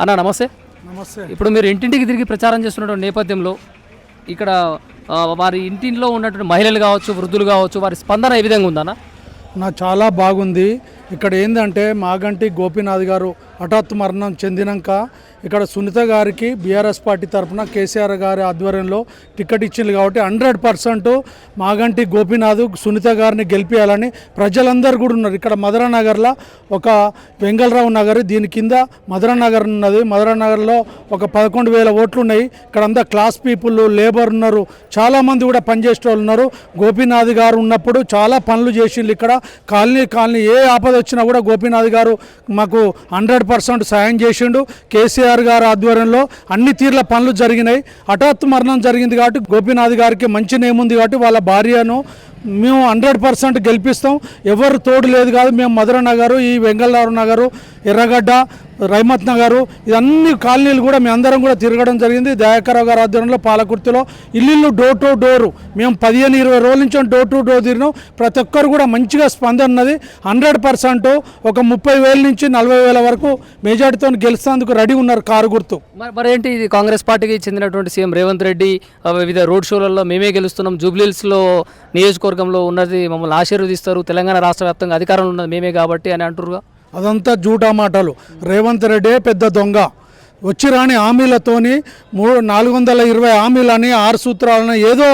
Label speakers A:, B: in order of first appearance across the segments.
A: అన్న నమస్తే.
B: నమస్తే.
A: ఇప్పుడు మీరు ఇంటింటికి తిరిగి ప్రచారం చేస్తున్న నేపథ్యంలో ఇక్కడ వారి ఇంటిలో ఉన్నటువంటి మహిళలు కావచ్చు వృద్ధులు కావచ్చు వారి స్పందన ఏ విధంగా ఉందన్న?
B: నా చాలా బాగుంది. ఇక్కడ ఏంటంటే మాగంటి గోపీనాథ్ గారు హఠాత్ మరణం చెందినాక ఇక్కడ సునీత గారికి బీఆర్ఎస్ పార్టీ తరఫున కేసీఆర్ గారి ఆధ్వర్యంలో టికెట్ ఇచ్చింది కాబట్టి హండ్రెడ్ పర్సెంట్ మాగంటి గోపీనాథ్ సునీత గారిని గెలిపించాలని ప్రజలందరూ కూడా ఉన్నారు. ఇక్కడ మధురానగర్లో ఒక వెంగళరావు నగర్ దీని కింద మధురానగర్ ఉన్నది. మధురానగర్లో ఒక పదకొండు వేల ఓట్లు ఉన్నాయి. ఇక్కడ అంతా క్లాస్ పీపుల్ లేబర్ ఉన్నారు. చాలామంది కూడా పనిచేసే వాళ్ళు ఉన్నారు. గోపీనాథ్ గారు ఉన్నప్పుడు చాలా పనులు చేసిండ్రు. ఇక్కడ కాలనీ కాలనీ ఏ ఆపద వచ్చినా కూడా గోపీనాథ్ గారు మాకు హండ్రెడ్ పర్సెంట్ సాయం చేసిండు. కేసీఆర్ గారు ఆధ్వర్యంలో అన్ని తీర్ల పనులు జరిగినాయి. హఠాత్ మరణం జరిగింది కాబట్టి గోపీనాథ్ గారికి మంచి నేమ్ ఉంది కాబట్టి వాళ్ళ భార్యను మేము హండ్రెడ్ పర్సెంట్ గెలిపిస్తాం. ఎవరు తోడు లేదు కాదు. మేము మధుర నగరు ఈ వెంగళారు నగరు ఎర్రగడ్డ రైమత్న గారు ఇవన్నీ కాలనీలు కూడా మేము అందరం కూడా తిరగడం జరిగింది. దయాకరావు గారి ఆధ్వర్యంలో పాలకుర్తిలో ఇల్లు డోర్ టు డోరు మేము పదిహేను ఇరవై రోజుల నుంచి డోర్ టు డోర్ తిరిగినాం. ప్రతి ఒక్కరు కూడా మంచిగా స్పందన ఉన్నది. హండ్రెడ్ పర్సెంట్ ఒక ముప్పై వేల నుంచి నలభై వేల వరకు మెజార్టీతో గెలిచేందుకు రెడీ ఉన్నారు కారు గుర్తు.
A: మరి ఏంటి ఇది కాంగ్రెస్ పార్టీకి చెందినటువంటి సీఎం రేవంత్ రెడ్డి వివిధ రోడ్ షోలలో మేమే గెలుస్తున్నాం జూబ్లీహిల్స్లో నియోజకవర్గంలో ఉన్నది మమ్మల్ని ఆశీర్వదిస్తారు తెలంగాణ రాష్ట్ర వ్యాప్తంగా అధికారంలో ఉన్నది మేమే కాబట్టి అని అంటురుగా
B: అదంతా జూటా మాటలు. రేవంత్ రెడ్డే పెద్ద దొంగ. వచ్చి రాని హామీలతోని మూడు నాలుగు వందల ఇరవై హామీలని ఆరు సూత్రాలను ఏదో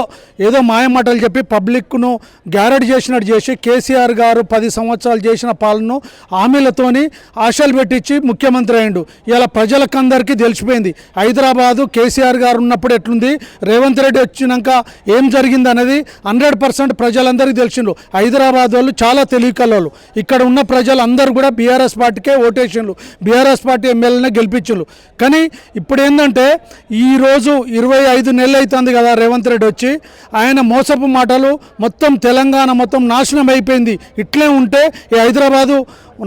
B: ఏదో మాయమాటలు చెప్పి పబ్లిక్ను గ్యారెడ్ చేసినట్టు చేసి కేసీఆర్ గారు పది సంవత్సరాలు చేసిన పాలనను హామీలతోని ఆశలు పెట్టించి ముఖ్యమంత్రి అయిండు ఇలా ప్రజలకందరికీ తెలిసిపోయింది. హైదరాబాదు కేసీఆర్ గారు ఉన్నప్పుడు ఎట్లుంది? రేవంత్ రెడ్డి వచ్చినాక ఏం జరిగింది అనేది హండ్రెడ్ పర్సెంట్ ప్రజలందరికీ తెలిసిండు హైదరాబాద్ వాళ్ళు చాలా తెలివికల్లోళ్ళు ఇక్కడ ఉన్న ప్రజలందరూ కూడా బీఆర్ఎస్ పార్టీకే ఓటేషన్లు బీఆర్ఎస్ పార్టీ ఎమ్మెల్యేనే గెలిపించిండ్రు. కానీ ఇప్పుడు ఏంటంటే ఈరోజు ఇరవై ఐదు నెలలు అవుతుంది కదా రేవంత్ రెడ్డి వచ్చి ఆయన మోసపు మాటలు మొత్తం తెలంగాణ మొత్తం నాశనం అయిపోయింది. ఇట్లే ఉంటే ఈ హైదరాబాదు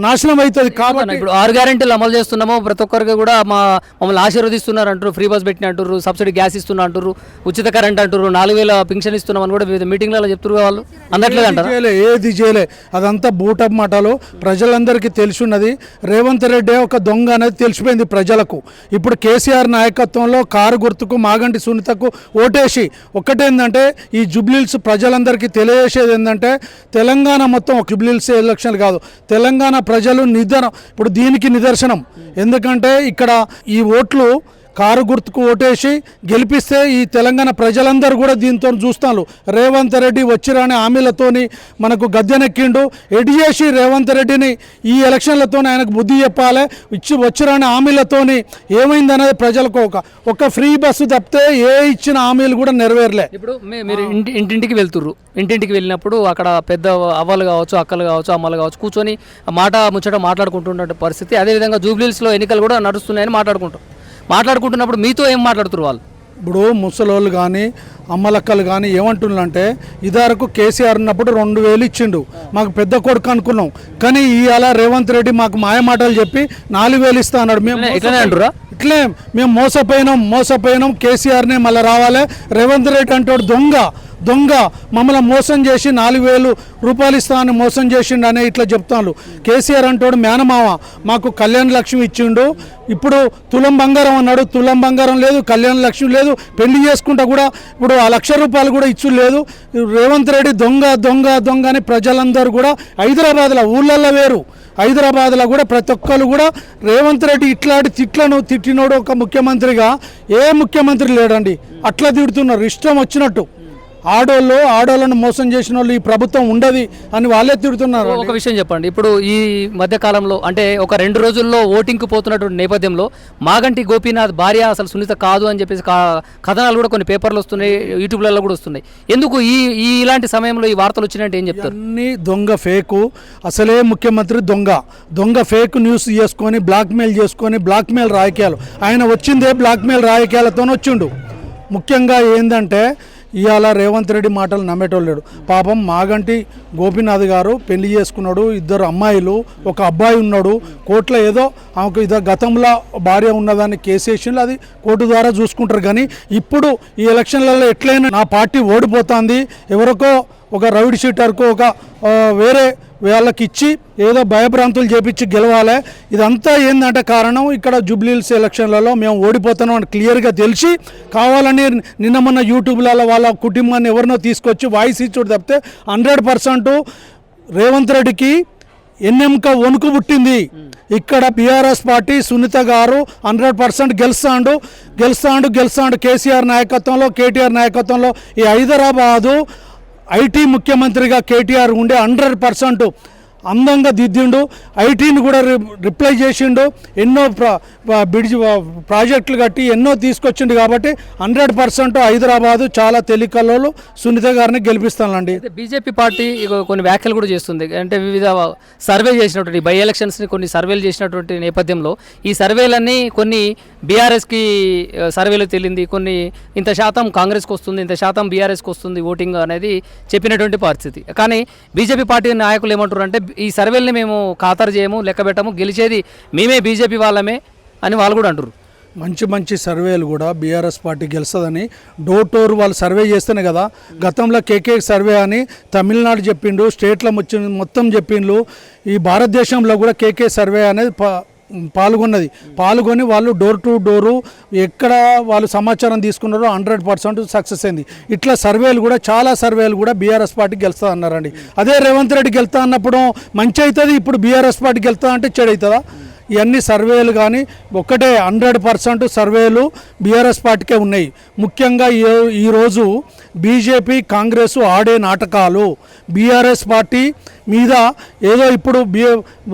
B: నాశనం అవుతుంది కాబట్టి
A: ఇప్పుడు ఆరు గ్యారెంటీలు అమలు చేస్తున్నాము. ప్రతి ఒక్కరికి కూడా మా మమ్మల్ని ఆశీర్వదిస్తున్నారు అంటారు. ఫ్రీ బస్ పెట్టిన అంటారు సబ్సిడీ గ్యాస్ ఇస్తున్నా అంటారు ఉచిత కరెంట్ అంటారు నాలుగు వేల పింఛన్ ఇస్తున్నామని కూడా వివిధ మీటింగ్లలో చెప్తున్నారు వాళ్ళు. అందట్లేదు అంటారు
B: ఏది చేయలే. అదంతా బూటప్ మాటలు. ప్రజలందరికీ తెలిసిన్నది. రేవంత్ రెడ్డి ఒక దొంగ అనేది తెలిసిపోయింది ప్రజలకు. ఇప్పుడు కేసీఆర్ నాయకత్వంలో కారు గుర్తుకు మాగంటి సునీతకు ఓటేసి ఒక్కటేందంటే ఈ జుబ్లీల్స్ ప్రజలందరికీ తెలియజేసేది ఏంటంటే తెలంగాణ మొత్తం ఒక జుబ్లీల్స్ ఎలక్షన్ కాదు. తెలంగాణ ప్రజలు నిదనం ఇప్పుడు దీనికి నిదర్శనం. ఎందుకంటే ఇక్కడ ఈ ఓట్లు కారు గుర్తుకు ఓటేసి గెలిపిస్తే ఈ తెలంగాణ ప్రజలందరూ కూడా దీంతో చూస్తున్నారు రేవంత్ రెడ్డి వచ్చిరాని హామీలతోని మనకు గద్దెనెక్కిండు. ఎడి చేసి రేవంత్ రెడ్డిని ఈ ఎలక్షన్లతో ఆయనకు బుద్ధి చెప్పాలి. ఇచ్చి వచ్చిరాని హామీలతోని ఏమైందనేది ప్రజలకు ఒక ఒక ఫ్రీ బస్సు తప్పితే ఏ ఇచ్చిన హామీలు కూడా నెరవేరలే.
A: ఇప్పుడు మీరు ఇంటి ఇంటింటికి వెళ్తుర్రు. ఇంటింటికి వెళ్ళినప్పుడు అక్కడ పెద్ద అవ్వలు కావచ్చు అక్కలు కావచ్చు అమ్మలు కావచ్చు కూర్చొని మాట ముచ్చట మాట్లాడుకుంటున్న పరిస్థితి. అదేవిధంగా జూబ్లీస్లో ఎన్నికలు కూడా నడుస్తున్నాయని మాట్లాడుకుంటాం. మాట్లాడుకుంటున్నప్పుడు మీతో ఏం మాట్లాడుతున్నారు వాళ్ళు?
B: ఇప్పుడు ముసలోళ్ళు కానీ అమ్మలక్కలు కానీ ఏమంటున్నారంటే ఇదివరకు కేసీఆర్ ఉన్నప్పుడు రెండు వేలు ఇచ్చిండు. మాకు పెద్ద కొడుకు అనుకున్నాం. కానీ ఇవాళ రేవంత్ రెడ్డి మాకు మాయమాటలు చెప్పి నాలుగు వేలు ఇస్తా అన్నాడు. మేము
A: ఇట్లనే- అంటురా
B: ఇట్లే మేము మోసపోయినాం మోసపోయినాం కేసీఆర్నే మళ్ళీ రావాలి. రేవంత్ రెడ్డి అంటే దొంగ. దొంగ మమ్మల్ని మోసం చేసి నాలుగు వేలు రూపాయలు ఇస్తానని మోసం చేసిండు అనే ఇట్లా చెప్తాను కేసీఆర్ అంటాడు మేనమామ మాకు కళ్యాణ లక్ష్మి ఇచ్చిండు. ఇప్పుడు తులం బంగారం అన్నాడు. తులం బంగారం లేదు కళ్యాణ లక్ష్మి లేదు. పెళ్ళి చేసుకుంటా కూడా ఇప్పుడు ఆ లక్ష రూపాయలు కూడా ఇచ్చు లేదు. రేవంత్ రెడ్డి దొంగ దొంగ దొంగ అని ప్రజలందరూ కూడా హైదరాబాద్లో ఊళ్ళల్లో వేరు. హైదరాబాద్లో కూడా ప్రతి ఒక్కరు కూడా రేవంత్ రెడ్డి ఇట్లాంటి తిట్లను తిట్టినోడు ఒక ముఖ్యమంత్రిగా ఏ ముఖ్యమంత్రి లేడండి. అట్లా తిడుతున్నారు. ఇష్టం వచ్చినట్టు. ఆడోళ్ళు ఆడోళ్ళను మోసం చేసిన వాళ్ళు ఈ ప్రభుత్వం ఉండదు అని వాళ్ళే తిడుతున్నారు.
A: ఒక విషయం చెప్పండి. ఇప్పుడు ఈ మధ్య కాలంలో అంటే ఒక రెండు రోజుల్లో ఓటింగ్కి పోతున్నటువంటి నేపథ్యంలో మాగంటి గోపీనాథ్ భార్య అసలు సునీత కాదు అని చెప్పేసి కథనాలు కూడా కొన్ని పేపర్లు వస్తున్నాయి యూట్యూబ్లలో కూడా వస్తున్నాయి. ఎందుకు ఈ ఈ ఇలాంటి సమయంలో ఈ వార్తలు వచ్చినట్టు ఏం చెప్తారు?
B: అన్ని దొంగ ఫేకు. అసలే ముఖ్యమంత్రి దొంగ. దొంగ ఫేక్ న్యూస్ చేసుకొని బ్లాక్మెయిల్ చేసుకొని బ్లాక్మెయిల్ రాజకీయాలు. ఆయన వచ్చిందే బ్లాక్మెయిల్ రాజకీయాలతో వచ్చిండు. ముఖ్యంగా ఏంటంటే ఇవాళ రేవంత్ రెడ్డి మాటలు నమ్మేటోళ్ళు లేడు పాపం మాగంటి గోపీనాథ్ గారు పెళ్ళి చేసుకున్నాడు ఇద్దరు అమ్మాయిలు ఒక అబ్బాయి ఉన్నాడు. కోర్టులో ఏదో ఆమెకు ఇద్దరు గతంలో భార్య ఉన్నదాన్ని కేసేషన్ అది కోర్టు ద్వారా చూసుకుంటారు. కానీ ఇప్పుడు ఈ ఎలక్షన్లలో ఎట్లయినా నా పార్టీ ఓడిపోతుంది. ఎవరికో ఒక రౌడ్ షీటర్కు ఒక వేరే వాళ్ళకి ఇచ్చి ఏదో భయభ్రాంతులు చేపించి గెలవాలి. ఇదంతా ఏంటంటే కారణం ఇక్కడ జూబ్లీహిల్స్ ఎలక్షన్లలో మేము ఓడిపోతున్నాం అని క్లియర్గా తెలిసి కావాలని నిన్న మొన్న యూట్యూబ్లలో వాళ్ళ కుటుంబాన్ని ఎవరినో తీసుకొచ్చి వాయిస్ ఇచ్చుడు తప్పితే హండ్రెడ్ పర్సెంట్ రేవంత్ రెడ్డికి ఎన్నెంక వణుకు పుట్టింది. ఇక్కడ బీఆర్ఎస్ పార్టీ సునీత గారు హండ్రెడ్ పర్సెంట్ గెలుస్తాండు. గెలుస్తాండు గెలుస్తాడు. కేసీఆర్ నాయకత్వంలో కేటీఆర్ నాయకత్వంలో ఈ హైదరాబాదు ఐటీ ముఖ్యమంత్రిగా కేటీఆర్ ఉండే హండ్రెడ్ పర్సెంట్ అందంగా దిద్దిండు. ఐటీని కూడా రి- రిప్లై చేసిండు. ఎన్నో ప్రా బిడ్జ్ ప్రాజెక్టులు కట్టి ఎన్నో తీసుకొచ్చిండు కాబట్టి హండ్రెడ్ పర్సెంట్ హైదరాబాదు చాలా తెలికల్లో సునీత గారిని గెలిపిస్తానండి.
A: బీజేపీ పార్టీ కొన్ని వ్యాఖ్యలు కూడా చేస్తుంది. అంటే వివిధ సర్వే చేసినటువంటి బై ఎలక్షన్స్ని కొన్ని సర్వేలు చేసినటువంటి నేపథ్యంలో ఈ సర్వేలన్నీ కొన్ని బీఆర్ఎస్కి సర్వేలు తేలింది. కొన్ని ఇంత శాతం కాంగ్రెస్కి వస్తుంది ఇంత శాతం బీఆర్ఎస్కి వస్తుంది ఓటింగ్ అనేది చెప్పినటువంటి పరిస్థితి. కానీ బీజేపీ పార్టీ నాయకులు ఏమంటారు అంటే ఈ సర్వేల్ని మేము ఖాతరు చేయము లెక్క పెట్టము. గెలిచేది మేమే బీజేపీ వాళ్ళమే అని వాళ్ళు కూడా అంటారు
B: మంచి మంచి సర్వేలు కూడా బీఆర్ఎస్ పార్టీ గెలుస్తుందని డోర్ టోర్ వాళ్ళు సర్వే చేస్తేనే కదా. గతంలో కేకే సర్వే అని తమిళనాడు చెప్పిండు స్టేట్లో మొత్తం చెప్పిండ్రు ఈ భారతదేశంలో కూడా కేకే సర్వే అనేది పాల్గొన్నది. పాల్గొని వాళ్ళు డోర్ టు డోరు ఎక్కడ వాళ్ళు సమాచారం తీసుకున్నారో హండ్రెడ్ పర్సెంట్ సక్సెస్ అయింది. ఇట్లా సర్వేలు కూడా చాలా సర్వేలు కూడా బీఆర్ఎస్ పార్టీ గెలుస్తా అన్నారండి. అదే రేవంత్ రెడ్డి గెలుస్తా అన్నప్పుడు మంచి అవుతుంది ఇప్పుడు బీఆర్ఎస్ పార్టీ గెలుస్తా అంటే చెడు అవుతుందా? ఇవన్నీ సర్వేలు కానీ ఒక్కటే హండ్రెడ్ పర్సెంట్ సర్వేలు బీఆర్ఎస్ పార్టీకే ఉన్నాయి. ముఖ్యంగా ఈ- ఈరోజు బీజేపీ కాంగ్రెస్ ఆడే నాటకాలు. బీఆర్ఎస్ పార్టీ మీద ఏదో ఇప్పుడు బీ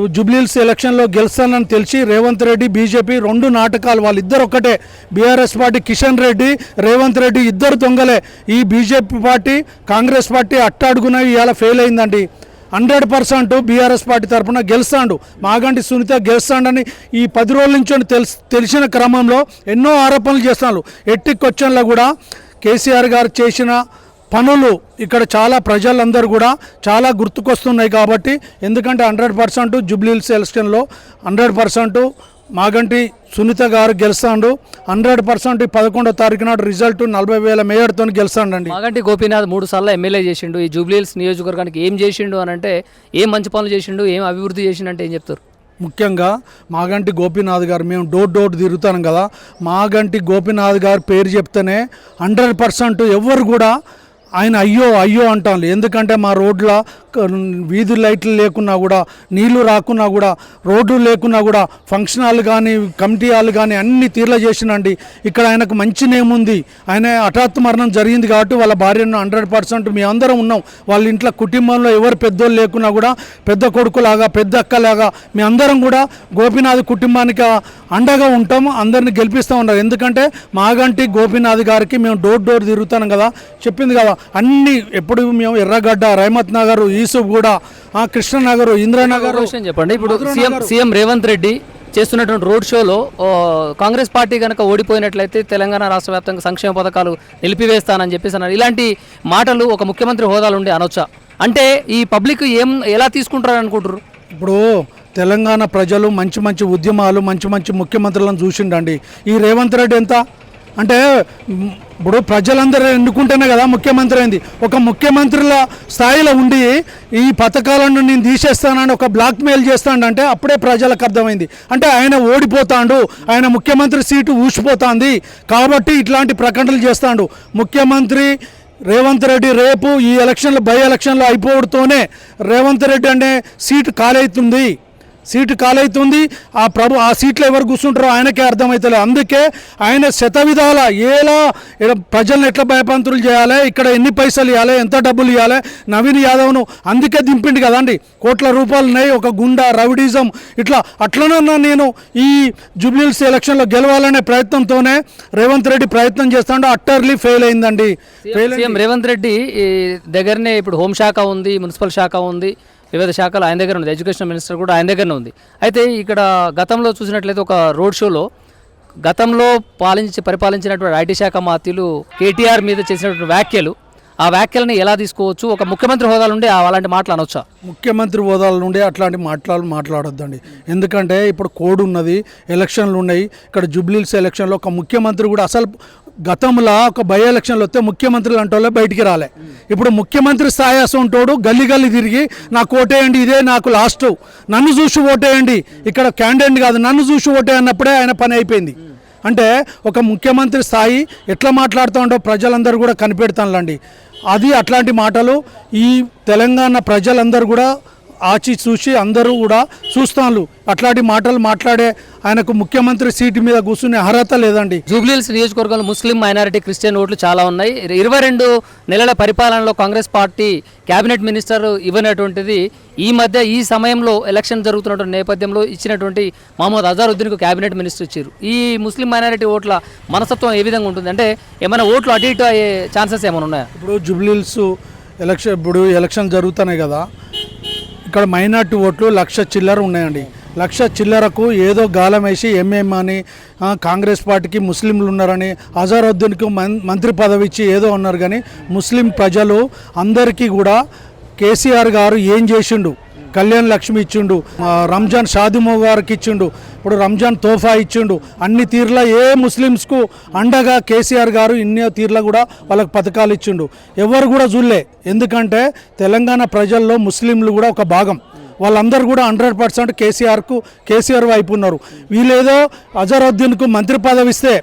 B: జుబ్లీల్స్ ఎలక్షన్లో గెలుస్తానని తెలిసి రేవంత్ రెడ్డి బీజేపీ రెండు నాటకాలు వాళ్ళిద్దరు ఒక్కటే. బీఆర్ఎస్ పార్టీ కిషన్ రెడ్డి రేవంత్ రెడ్డి ఇద్దరు దొంగలే. ఈ బీజేపీ పార్టీ కాంగ్రెస్ పార్టీ అట్టాడుకున్నవి ఇవాళ ఫెయిల్ అయిందండి. హండ్రెడ్ పర్సెంట్ బీఆర్ఎస్ పార్టీ తరఫున గెలుస్తాడు. మాగంటి సునీత గెలుస్తాడని ఈ పది రోజుల నుంచి తెలిసి తెలిసిన క్రమంలో ఎన్నో ఆరోపణలు చేస్తున్నారు. ఎట్టి క్వశ్చన్లో కూడా కేసీఆర్ గారు చేసిన పనులు ఇక్కడ చాలా ప్రజలందరూ కూడా చాలా గుర్తుకొస్తున్నాయి కాబట్టి ఎందుకంటే హండ్రెడ్ పర్సెంట్ జూబ్లీహిల్స్ ఎలక్షన్లో హండ్రెడ్ పర్సెంట్ మాగంటి సునీత గారు గెలుస్తాడు. హండ్రెడ్ పర్సెంట్ పదకొండో తారీఖు నాడు రిజల్ట్ నలభై వేల మేయర్తో గెలుస్తాడండి.
A: మాగంటి గోపీనాథ్ మూడు సార్లు ఎమ్మెల్యే చేసిండు. ఈ జూబ్లీహిల్స్ నియోజకవర్గానికి ఏం చేసిండు అని అంటే ఏం మంచి పనులు చేసిండు ఏం అభివృద్ధి చేసిండు అంటే ఏం చెప్తారు?
B: ముఖ్యంగా మాగంటి గోపీనాథ్ గారు మేము డోర్ డోర్ తిరుగుతాం కదా. మాగంటి గోపీనాథ్ గారు పేరు చెప్తేనే హండ్రెడ్ పర్సెంట్ ఎవరు కూడా ఆయన అయ్యో అయ్యో అంటాను ఎందుకంటే మా రోడ్ల వీధి లైట్లు లేకున్నా కూడా నీళ్ళు రాకున్నా కూడా రోడ్లు లేకున్నా కూడా ఫంక్షన్ హాల్ కానీ కమిటీ హాల్ కానీ అన్ని తీర్ల చేసినండి ఇక్కడ ఆయనకు మంచి నేమ్ ఉంది. ఆయన హఠాత్ మరణం జరిగింది కాబట్టి వాళ్ళ భార్యను హండ్రెడ్ పర్సెంట్ మీ అందరం ఉన్నాం. వాళ్ళ ఇంట్లో కుటుంబంలో ఎవరు పెద్దోళ్ళు లేకున్నా కూడా పెద్ద కొడుకులాగా పెద్ద అక్కలాగా మీ అందరం కూడా గోపీనాథ్ కుటుంబానికి అండగా ఉంటాం. అందరిని గెలిపిస్తూ ఉన్నారు. ఎందుకంటే మాగంటి గోపీనాథ్ గారికి మేము డోర్ డోర్ తిరుగుతాం కదా. చెప్పింది కదా అన్ని ఎప్పుడు మేము ఎర్రగడ్డ రైమత్ నగర్ యూసుఫ్ కూడా ఆ, కృష్ణనగర్ ఇంద్రనగర్
A: చెప్పండి. ఇప్పుడు సీఎం సీఎం రేవంత్ రెడ్డి చేస్తున్నటువంటి రోడ్ షోలో కాంగ్రెస్ పార్టీ కనుక ఓడిపోయినట్లయితే తెలంగాణ రాష్ట్ర వ్యాప్తంగా సంక్షేమ పథకాలు నిలిపివేస్తానని చెప్పేసి అన్నారు. ఇలాంటి మాటలు ఒక ముఖ్యమంత్రి హోదాలు ఉండే అనొచ్చా? అంటే ఈ పబ్లిక్ ఏం ఎలా తీసుకుంటారు అనుకుంటారు
B: ఇప్పుడు తెలంగాణ ప్రజలు మంచి మంచి ఉద్యమాలు మంచి మంచి ముఖ్యమంత్రులను చూసిండండి. ఈ రేవంత్ రెడ్డి ఎంత? అంటే ఇప్పుడు ప్రజలందరూ ఎన్నుకుంటేనే కదా ముఖ్యమంత్రి అయింది ఒక ముఖ్యమంత్రుల స్థాయిలో ఉండి ఈ పథకాలను నేను తీసేస్తానని ఒక బ్లాక్ మెయిల్ చేస్తాడంటే అప్పుడే ప్రజలకు అర్థమైంది. అంటే ఆయన ఓడిపోతాడు ఆయన ముఖ్యమంత్రి సీటు ఊసిపోతుంది. కాబట్టి ఇట్లాంటి ప్రకటనలు చేస్తాడు. ముఖ్యమంత్రి రేవంత్ రెడ్డి రేపు ఈ ఎలక్షన్లు బై ఎలక్షన్లు అయిపోవడంతోనే రేవంత్ రెడ్డి అనే సీటు ఖాళీ అవుతుంది. సీటు ఖాళీ అవుతుంది ఆ ప్రభు ఆ సీట్లో ఎవరు కూర్చుంటారో ఆయనకే అర్థమవుతలే అందుకే ఆయన శత విధాల ఏలా ఈడ ప్రజల్ని ఎట్లా భయపంతులు చేయాలి ఇక్కడ ఎన్ని పైసలు ఇవ్వాలి ఎంత డబ్బులు ఇవ్వాలి నవీన్ యాదవ్ను అందుకే దింపిండు కదండి కోట్ల రూపాయలు ఉన్నాయి ఒక గుండా రౌడీజం. ఇట్లా అట్లనన్నా నేను ఈ జూబ్లీహిల్స్ ఎలక్షన్లో గెలవాలనే ప్రయత్నంతోనే రేవంత్ రెడ్డి ప్రయత్నం చేస్తాడు. అట్టర్లీ ఫెయిల్ అయిందండి.
A: రేవంత్ రెడ్డి దగ్గరనే ఇప్పుడు హోంశాఖ ఉంది మున్సిపల్ శాఖ ఉంది. వివిధ శాఖలు ఆయన దగ్గర ఉంది. ఎడ్యుకేషన్ మినిస్టర్ కూడా ఆయన దగ్గరనే ఉంది. అయితే ఇక్కడ గతంలో చూసినట్లయితే ఒక రోడ్ షోలో గతంలో పాలించి పరిపాలించినటువంటి ఐటీ శాఖ మాత్యులు కేటీఆర్ మీద చేసినటువంటి వ్యాఖ్యలు ఆ వ్యాఖ్యలను ఎలా తీసుకోవచ్చు? ఒక ముఖ్యమంత్రి హోదాల నుండి అలాంటి మాటలు అనొచ్చా?
B: ముఖ్యమంత్రి హోదాల నుండి అట్లాంటి మాట్లాడు మాట్లాడొద్దండి. ఎందుకంటే ఇప్పుడు కోడ్ ఉన్నది ఎలక్షన్లు ఉన్నాయి. ఇక్కడ జూబ్లీల్స్ ఎలక్షన్లో ఒక ముఖ్యమంత్రి కూడా అసలు గతంలో ఒక బై ఎలక్షన్లు వస్తే ముఖ్యమంత్రులు అంటోళ్ళే బయటికి రాలే. ఇప్పుడు ముఖ్యమంత్రి స్థాయి ఉంటాడు గల్లి గల్లి తిరిగి నాకు ఓటేయండి ఇదే నాకు లాస్ట్. నన్ను చూసి ఓటేయండి ఇక్కడ క్యాండిడేట్ కాదు నన్ను చూసి ఓటే అన్నప్పుడే ఆయన పని అయిపోయింది. అంటే ఒక ముఖ్యమంత్రి స్థాయి ఎట్లా మాట్లాడుతూ ఉండో ప్రజలందరూ కూడా కనిపెడతానులండి. అది అట్లాంటి మాటలు ఈ తెలంగాణ ప్రజలందరూ కూడా ఆచి చూసి అందరూ కూడా చూస్తాను అట్లాంటి మాటలు మాట్లాడే ఆయనకు ముఖ్యమంత్రి సీటు మీద కూర్చునే అర్హత లేదండి.
A: జూబ్లీహిల్స్ నియోజకవర్గంలో ముస్లిం మైనారిటీ క్రిస్టియన్ ఓట్లు చాలా ఉన్నాయి. ఇరవై రెండు నెలల పరిపాలనలో కాంగ్రెస్ పార్టీ కేబినెట్ మినిస్టర్ ఇవ్వనటువంటిది ఈ మధ్య ఈ సమయంలో ఎలక్షన్ జరుగుతున్నటువంటి నేపథ్యంలో ఇచ్చినటువంటి మహమ్మద్ అజారుద్దీన్కు కేబినెట్ మినిస్టర్ ఇచ్చారు. ఈ ముస్లిం మైనారిటీ ఓట్ల మనస్తత్వం ఏ విధంగా ఉంటుంది అంటే ఏమైనా ఓట్లు అటు ఇటు అయ్యే ఛాన్సెస్ ఏమైనా ఉన్నాయా?
B: ఇప్పుడు జుబ్లీల్స్ ఎలక్షన్ ఇప్పుడు ఎలక్షన్ జరుగుతున్నాయి కదా. ఇక్కడ మైనార్టీ ఓట్లు లక్ష చిల్లర ఉన్నాయండి. లక్ష చిల్లరకు ఏదో గాలం వేసి ఎంఎం అని కాంగ్రెస్ పార్టీకి ముస్లింలు ఉన్నారని అజారుద్దీన్కు మం మంత్రి పదవి ఇచ్చి ఏదో ఉన్నారు కానీ ముస్లిం ప్రజలు అందరికీ కూడా కేసీఆర్ గారు ఏం చేసిండు? కళ్యాణ్ లక్ష్మి ఇచ్చిండు రంజాన్ షాదిమో గారికి ఇచ్చిండు ఇప్పుడు రంజాన్ తోఫా ఇచ్చిండు అన్ని తీర్ల ఏ ముస్లిమ్స్కు అండగా కేసీఆర్ గారు ఇన్ని తీర్ల కూడా వాళ్ళకి పథకాలు ఇచ్చిండు. ఎవరు కూడా చూడలే. ఎందుకంటే తెలంగాణ ప్రజల్లో ముస్లింలు కూడా ఒక భాగం. వాళ్ళందరూ కూడా హండ్రెడ్ పర్సెంట్ కేసీఆర్కు కేసీఆర్ వైపు ఉన్నారు. వీళ్ళేదో అజరుద్దీన్కు మంత్రి పదవి ఇస్తే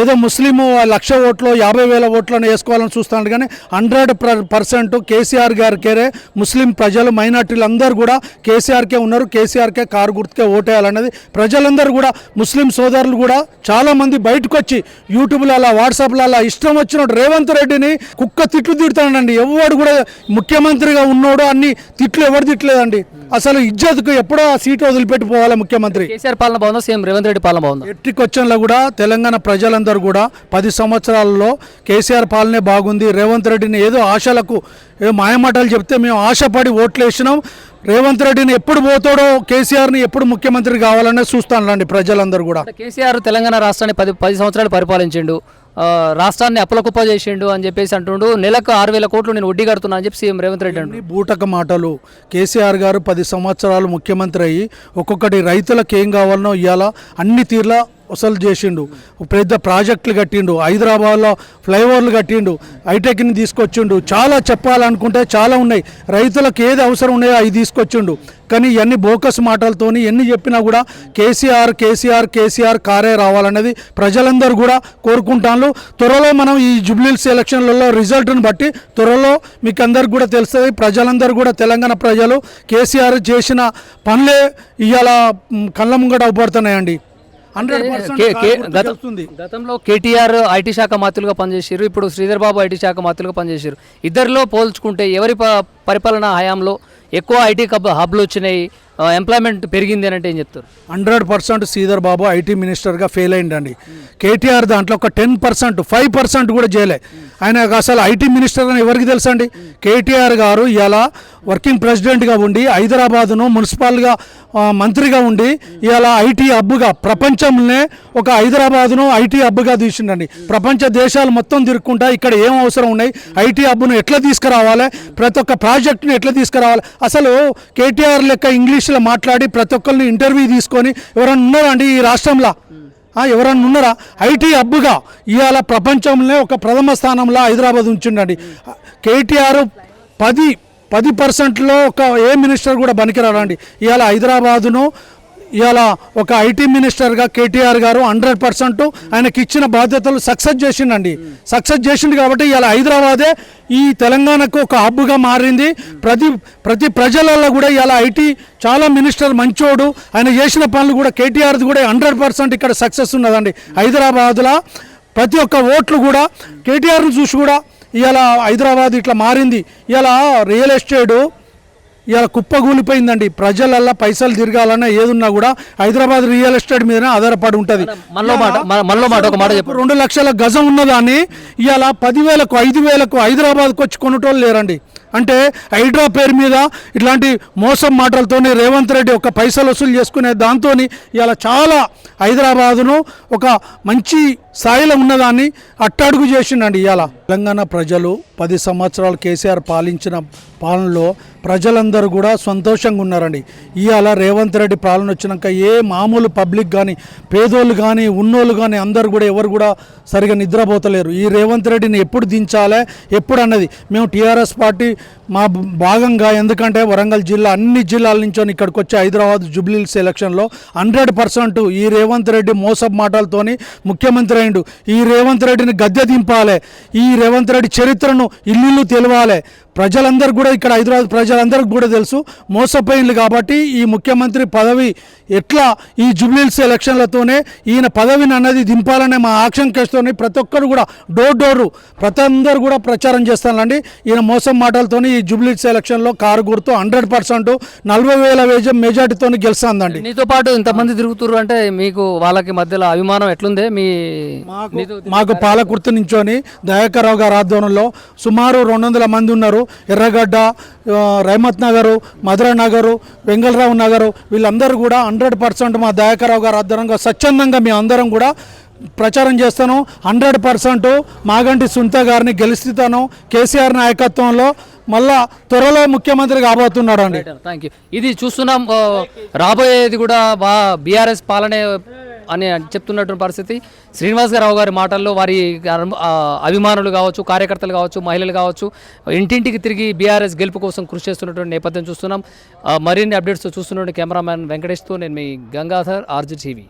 B: ఏదో ముస్లిం లక్ష ఓట్లు యాభై వేల ఓట్లను వేసుకోవాలని చూస్తున్నాడు. కానీ హండ్రెడ్ పర్సెంట్ కేసీఆర్ గారికే ముస్లిం ప్రజలు మైనార్టీలు అందరూ కూడా కేసీఆర్కే ఉన్నారు. కేసీఆర్కే కారు గుర్తుకే ఓటేయాలన్నది ప్రజలందరూ కూడా ముస్లిం సోదరులు కూడా చాలామంది బయటకు వచ్చి యూట్యూబ్లో అలా వాట్సాప్లో అలా ఇష్టం వచ్చినట్టు రేవంత్ రెడ్డిని కుక్క తిట్లు తిడతాడండి ఎవడు కూడా ముఖ్యమంత్రిగా ఉన్నోడు అన్ని తిట్లు ఎవరు తిట్టలేదండి. అసలు ఇజ్జత్కు ఎప్పుడో ఆ సీటు వదిలిపెట్టి పోవాలి ముఖ్యమంత్రి.
A: కేసీఆర్ పాలన బాగుందా? సీఎం రేవంత్ రెడ్డి పాలన బాగుందా?
B: ఎట్టి క్వశ్చన్లో కూడా తెలంగాణ ప్రజలందరూ కూడా పది సంవత్సరాలలో కేసీఆర్ పాలనే బాగుంది. రేవంత్ రెడ్డిని ఏదో ఆశలకు ఏదో మాయమాటలు చెప్తే మేము ఆశపడి ఓట్లు వేసినాం రేవంత్ రెడ్డిని ఎప్పుడు పోతాడో కేసీఆర్ని ఎప్పుడు ముఖ్యమంత్రి కావాలనే చూస్తానులండి ప్రజలందరూ కూడా.
A: కేసీఆర్ తెలంగాణ రాష్ట్రాన్ని పది పది సంవత్సరాలు పరిపాలించిండు. రాష్ట్రాన్ని అప్పులకుప్ప చేసిండు అని చెప్పేసి అంటుండు. నెలకు ఆరు వేల కోట్లు నేను వడ్డీ కడుతున్నా అని చెప్పి సీఎం రేవంత్ రెడ్డి
B: అన్ని బూటక మాటలు. కేసీఆర్ గారు పది సంవత్సరాలు ముఖ్యమంత్రి అయ్యి ఒక్కొక్కటి రైతులకు ఏం కావాలనో ఇవాళ అన్ని తీర్ల వసలు చేసిండు. పెద్ద ప్రాజెక్టులు కట్టిండు. హైదరాబాద్లో ఫ్లైఓవర్లు కట్టిండు. హైటెక్ని తీసుకొచ్చిండు. చాలా చెప్పాలనుకుంటే చాలా ఉన్నాయి. రైతులకు ఏది అవసరం ఉన్నాయో అవి తీసుకొచ్చిండు. కానీ ఇవన్నీ బోకస్ మాటలతోని ఎన్ని చెప్పినా కూడా కేసీఆర్ కేసీఆర్ కేసీఆర్ కారే రావాలన్నది ప్రజలందరూ కూడా కోరుకుంటాను త్వరలో మనం ఈ జుబ్లీల్స్ ఎలక్షన్లలో రిజల్ట్ను బట్టి త్వరలో మీకు అందరికి కూడా తెలుస్తుంది. ప్రజలందరూ కూడా తెలంగాణ ప్రజలు కేసీఆర్ చేసిన పనులే ఇవాళ కళ్ళ ముంగట అవుపడుతున్నాయండి.
A: గతంలో కేటీఆర్ ఐటీ శాఖ మాత్రులుగా పనిచేసారు ఇప్పుడు శ్రీధర్ బాబు ఐటీ శాఖ మాత్రులుగా పనిచేసారు ఇద్దరిలో పోల్చుకుంటే ఎవరి పరిపాలన హయాంలో ఎక్కువ ఐటీ కబ్ హబ్లు వచ్చినాయి? ఎంప్లాయ్మెంట్ పెరిగింది అని అంటే ఏం చెప్తారు?
B: Hundred percent Sridhar Babu IT మినిస్టర్గా ఫెయిల్ అయిందండి కేటీఆర్ దాంట్లో ఒక టెన్ పర్సెంట్ ఫైవ్ పర్సెంట్ కూడా చేయలే ఆయన అసలు ఐటీ మినిస్టర్ అని ఎవరికి తెలుసండి? కేటీఆర్ గారు ఇలా వర్కింగ్ ప్రెసిడెంట్గా ఉండి హైదరాబాదును మున్సిపల్గా మంత్రిగా ఉండి ఇలా ఐటీ హబ్గా ప్రపంచంలోనే ఒక హైదరాబాదును ఐటీ హబ్గా తీసిండండి. ప్రపంచ దేశాలు మొత్తం తిరుక్కుంటా ఇక్కడ ఏం అవసరం ఉన్నాయి? ఐటీ హబ్ను ఎట్లా తీసుకురావాలి? ప్రతి ఒక్క ప్రాజెక్ట్ని ఎట్లా తీసుకురావాలి? అసలు కేటీఆర్ లెక్క ఇంగ్లీష్ ఇంగ్లీష్లో మాట్లాడి ప్రతి ఒక్కరిని ఇంటర్వ్యూ తీసుకొని ఎవరైనా ఉన్నారండి ఈ రాష్ట్రంలో? ఎవరన్నా ఉన్నారా? ఐటీ హబ్గా ఇవాళ ప్రపంచంలో ఒక ప్రథమ స్థానంలో హైదరాబాద్ ఉంచిండండి. కేటీఆర్ పది పది పర్సెంట్లో ఒక ఏ మినిస్టర్ కూడా పనికిరాడండి. ఇవాళ హైదరాబాదును ఇవాళ ఒక ఐటీ మినిస్టర్గా కేటీఆర్ గారు హండ్రెడ్ పర్సెంట్ ఆయనకి ఇచ్చిన బాధ్యతలు సక్సెస్ చేసిండండి. సక్సెస్ చేసిండు కాబట్టి ఇవాళ హైదరాబాదే ఈ తెలంగాణకు ఒక హబ్గా మారింది. ప్రతి ప్రతి ప్రజలలో కూడా ఇవాళ ఐటీ చాలా మినిస్టర్ మంచోడు. ఆయన చేసిన పనులు కూడా కేటీఆర్ది కూడా హండ్రెడ్ పర్సెంట్ ఇక్కడ సక్సెస్ ఉన్నదండి. హైదరాబాద్లో ప్రతి ఒక్క ఓట్లు కూడా కేటీఆర్ని చూసి కూడా ఇవాళ హైదరాబాద్ ఇట్లా మారింది. ఇవాళ రియల్ ఎస్టేటు ఇవాళ కుప్పగూలిపోయిందండి. ప్రజలల్లా పైసలు తిరగాలన్నా ఏదున్నా కూడా హైదరాబాద్ రియల్ ఎస్టేట్ మీదనే ఆధారపడి ఉంటుంది.
A: మాట మాట ఒక మాట చెప్పు
B: రెండు లక్షల గజం ఉన్నదాన్ని ఇవాళ పదివేలకు ఐదు వేలకు హైదరాబాద్కి వచ్చి కొనుటోళ్ళు లేరండి. అంటే హైడ్రా పేరు మీద ఇట్లాంటి మోసం మాటలతోని రేవంత్ రెడ్డి ఒక పైసలు వసూలు చేసుకునే దాంతో ఇవాళ చాలా హైదరాబాదును ఒక మంచి స్థాయిలో ఉన్నదాన్ని అట్టడుగు చేసిండండి ఇవాళ తెలంగాణ ప్రజలు పది సంవత్సరాలు కేసీఆర్ పాలించిన పాలనలో ప్రజలందరూ కూడా సంతోషంగా ఉన్నారండి. ఇవాళ రేవంత్ రెడ్డి పాలన వచ్చినాక ఏ మామూలు పబ్లిక్ కానీ పేదోళ్ళు కానీ ఉన్నోళ్ళు కానీ అందరు కూడా ఎవరు కూడా సరిగా నిద్రపోతలేరు. ఈ రేవంత్ రెడ్డిని ఎప్పుడు దించాలే ఎప్పుడు అన్నది. మేము టీఆర్ఎస్ పార్టీ మా భాగంగా ఎందుకంటే వరంగల్ జిల్లా అన్ని జిల్లాల నుంచి ఇక్కడికి వచ్చే హైదరాబాద్ జుబ్లీల్స్ ఎలక్షన్లో హండ్రెడ్ పర్సెంట్ ఈ రేవంత్ రెడ్డి మోసపు మాటలతోని ముఖ్యమంత్రి అయిండు ఈ రేవంత్ రెడ్డిని గద్దె దింపాలి. ఈ రేవంత్ రెడ్డి చరిత్రను ఇల్లు తెలవాలి. ప్రజలందరూ కూడా ఇక్కడ హైదరాబాద్ ప్రజలందరికీ కూడా తెలుసు మోసపోయింది కాబట్టి ఈ ముఖ్యమంత్రి పదవి ఎట్లా ఈ జూబ్లీహిల్స్ ఎలక్షన్లతోనే ఈయన పదవిని అన్నది దింపాలనే మా ఆకాంక్షతోని ప్రతి ఒక్కరు కూడా డోర్ డోరు ప్రతి అందరు కూడా ప్రచారం చేస్తానండి. ఈయన మోసం మాటలతోని ఈ జూబ్లీహిల్స్ ఎలక్షన్లో కారు గుర్తు హండ్రెడ్ పర్సెంట్ నలభై వేల వేజ మెజార్టీతో గెలుస్తుందండి.
A: నీతో పాటు ఇంతమంది తిరుగుతున్నారు అంటే మీకు వాళ్ళకి మధ్యలో అభిమానం ఎట్లుంది? మీ
B: మాకు పాలకుర్తి నుంచొని దయాకర్ రావు గారి ఆధ్వర్యంలో సుమారు రెండు వందల మంది ఉన్నారు. ఎర్రగడ్డ ఆ, రహమత్ నగరు మధుర నగరు వెంగళరావు నగరు వీళ్ళందరూ కూడా హండ్రెడ్ పర్సెంట్ మా దయాకరావు గారు గారి ఆధ్వర్యంగా స్వచ్ఛందంగా మేము అందరం కూడా ప్రచారం చేస్తాను. హండ్రెడ్ పర్సెంట్ మాగంటి సునీత గారిని గెలుస్తాను. కేసీఆర్ నాయకత్వంలో మళ్ళా త్వరలో ముఖ్యమంత్రి కాబోతున్నాడు అండి
A: థ్యాంక్ యూ ఇది చూస్తున్నాం రాబోయేది కూడా బా బీఆర్ఎస్ పాలనే అని చెప్తున్నటువంటి పరిస్థితి. శ్రీనివాస్ రావు గారి మాటల్లో వారి అభిమానులు కావచ్చు కార్యకర్తలు కావచ్చు మహిళలు కావచ్చు ఇంటింటికి తిరిగి బీఆర్ఎస్ గెలుపు కోసం కృషి చేస్తున్నటువంటి నేపథ్యం చూస్తున్నాం. మరిన్ని అప్డేట్స్ చూస్తున్నటువంటి కెమెరామ్యాన్ వెంకటేష్తో నేను మీ గంగాధర్ ఆర్జీ టీవీ.